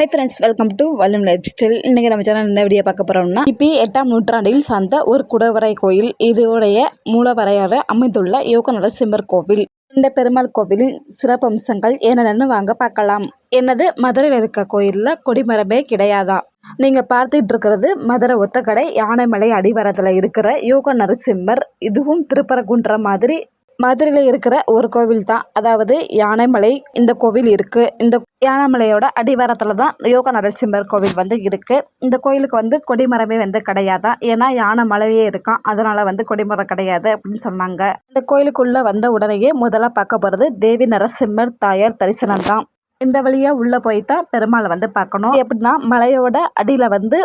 Hi friends welcome to Vallam lifestyle இன்றைக்கி நம்ம channel என்ன வீடியோ பார்க்க போகிறோம்னா கிபி எட்டாம் நூற்றாண்டில் சார்ந்த ஒரு குடவரை கோயில். இதோடைய மூலவரையாக அமைந்துள்ள யோக நரசிம்மர் கோவில். இந்த பெருமாள் கோவிலின் சிறப்பம்சங்கள் என்னென்னு வாங்க பார்க்கலாம். என்னது? மதுரையில் இருக்க கோயிலில் கொடிமரமே கிடையாதா? நீங்கள் பார்த்துட்டு இருக்கிறது மதுரை ஒத்தக்கடை யானைமலை அடிவாரத்தில் இருக்கிற யோக நரசிம்மர் இதுவும் திருப்பரங்குன்ற மாதிரி மதுரையில் இருக்கிற ஒரு கோவில் தான் அதாவது யானைமலை இந்த கோவில் இருக்குது இந்த யானைமலையோட அடிவாரத்தில் தான் யோக நரசிம்மர் கோவில் வந்து இருக்குது இந்த கோயிலுக்கு வந்து கொடிமரமே வந்து கிடையாதான் ஏன்னா யானை மலையே இருக்கான் அதனால் வந்து கொடிமரம் கிடையாது அப்படின்னு சொன்னாங்க. இந்த கோயிலுக்குள்ளே வந்த உடனேயே முதல்ல பார்க்க போகிறது தேவி நரசிம்மர் தாயார் தரிசனம் தான். இந்த வழியாக உள்ளே போய் தான் பெருமாளை வந்து பார்க்கணும். எப்படின்னா மலையோட அடியில் வந்து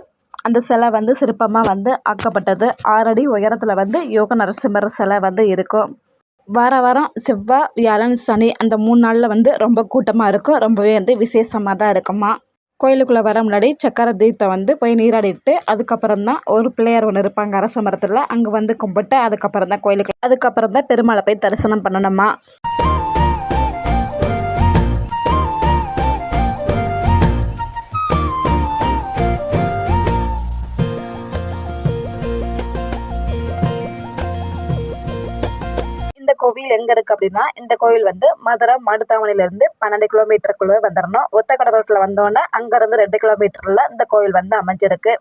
அந்த சிலை வந்து சிற்பமாக வந்து ஆக்கப்பட்டது. ஆறடி உயரத்தில் வந்து யோக நரசிம்மர் சிலை வந்து இருக்கும். வார வாரம் செவ்வாய் வியாழன் சனி அந்த மூணு நாளில் வந்து ரொம்ப கூட்டமாக இருக்கும். ரொம்பவே வந்து விசேஷமாக தான் இருக்குமா கோயிலுக்குள்ளே வர முன்னாடி சக்கர தீர்த்தம் வந்து போய் நீராடிட்டு அதுக்கப்புறம் தான் ஒரு பிள்ளையார் ஒன்று இருப்பாங்க அரச மரத்தில். அங்கே வந்து கும்பிட்டு அதுக்கப்புறம் தான் கோயிலுக்கு அதுக்கப்புறம் தான் பெருமாளை போய் தரிசனம் பண்ணணுமா கோவில் எங்கே இருக்குது அப்படின்னா இந்த கோவில் வந்து மதுரை மாட்டுத்தாவணிலேருந்து பன்னெண்டு கிலோமீட்டருக்குள்ளே வந்துடணும் ஒத்தக்கடை ரோட்டில் வந்தோடனே அங்கேருந்து ரெண்டு கிலோமீட்டரில் இந்த கோவில் வந்து அமைஞ்சிருக்கு.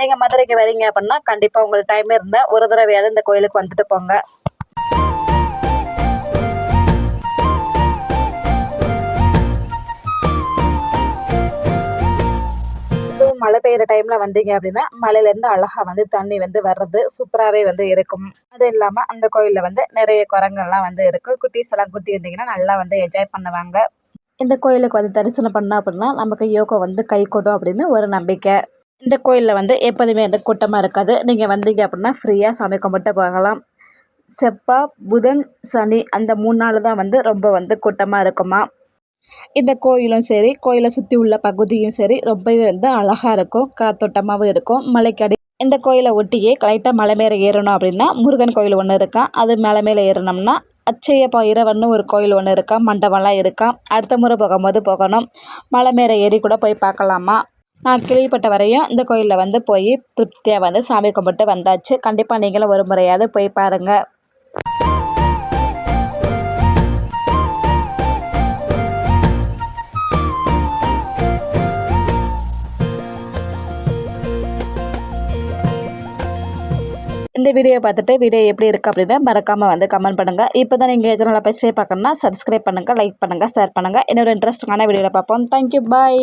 நீங்கள் மதுரைக்கு வரீங்க அப்படின்னா கண்டிப்பாக உங்களுக்கு டைம் இருந்தால் ஒரு தடவையாவது இந்த கோயிலுக்கு வந்துட்டு போங்க. மழை பெய்கிற டைமில் வந்தீங்க அப்படின்னா மலையிலேருந்து அழகாக வந்து தண்ணி வந்து வர்றது சூப்பராகவே வந்து இருக்கும். அது இல்லாமல் அந்த கோயிலில் வந்து நிறைய குரங்கெல்லாம் வந்து இருக்கும். குட்டீஸ் எல்லாம் குட்டி இருந்தீங்கன்னா நல்லா வந்து என்ஜாய் பண்ணுவாங்க. இந்த கோயிலுக்கு வந்து தரிசனம் பண்ணோம் அப்படின்னா நமக்கு யோகம் வந்து கை கொடும் அப்படின்னு ஒரு நம்பிக்கை. இந்த கோயிலில் வந்து எப்போதுமே வந்து கூட்டமாக இருக்காது. நீங்கள் வந்தீங்க அப்படின்னா ஃப்ரீயாக சாமி கும்பிட்டு போகலாம். செவ்வாய் புதன் சனி அந்த மூணு நாள் தான் வந்து ரொம்ப வந்து கூட்டமாக இருக்குமா? இந்த கோயிலும் சரி கோயிலை சுற்றி உள்ள பகுதியும் சரி ரொம்பவே வந்து அழகாக இருக்கும். காத்தோட்டமாகவும் இருக்கும். மலைக்கடி இந்த கோயிலை ஒட்டியே லைட்டாக மலை மேலே ஏறணும் அப்படின்னா முருகன் கோயில் ஒன்று இருக்கான் அது மலை மேலே ஏறினோம்னா அச்சையப்பா இரவன்னு ஒரு கோயில் ஒன்று இருக்கா. மண்டபம்லாம் இருக்கா. அடுத்த முறை போகும்போது போகணும். மலை மேலே ஏறி கூட போய் பார்க்கலாமா? நான் கேள்விப்பட்ட வரையும் இந்த கோயிலில் வந்து போய் திருப்தியாக வந்து சாமி கும்பிட்டு வந்தாச்சு. கண்டிப்பாக நீங்களும் ஒரு முறையாவது போய் பாருங்கள் இந்த வீடியோ பார்த்துட்டு வீடியோ எப்படி இருக்குது அப்படின்னு மறக்காமல் வந்து கமெண்ட் பண்ணுங்கள் இப்போ தான் நீங்கள் சேனலை போய் ஸ்டே பார்க்கணுன்னா சப்ஸ்கிரைப் பண்ணுங்கள் லைக் பண்ணுங்கள் ஷேர் பண்ணுங்கள் இன்னொரு இன்ட்ரெஸ்டிங்கான வீடியோவில் பார்ப்போம். Thank you bye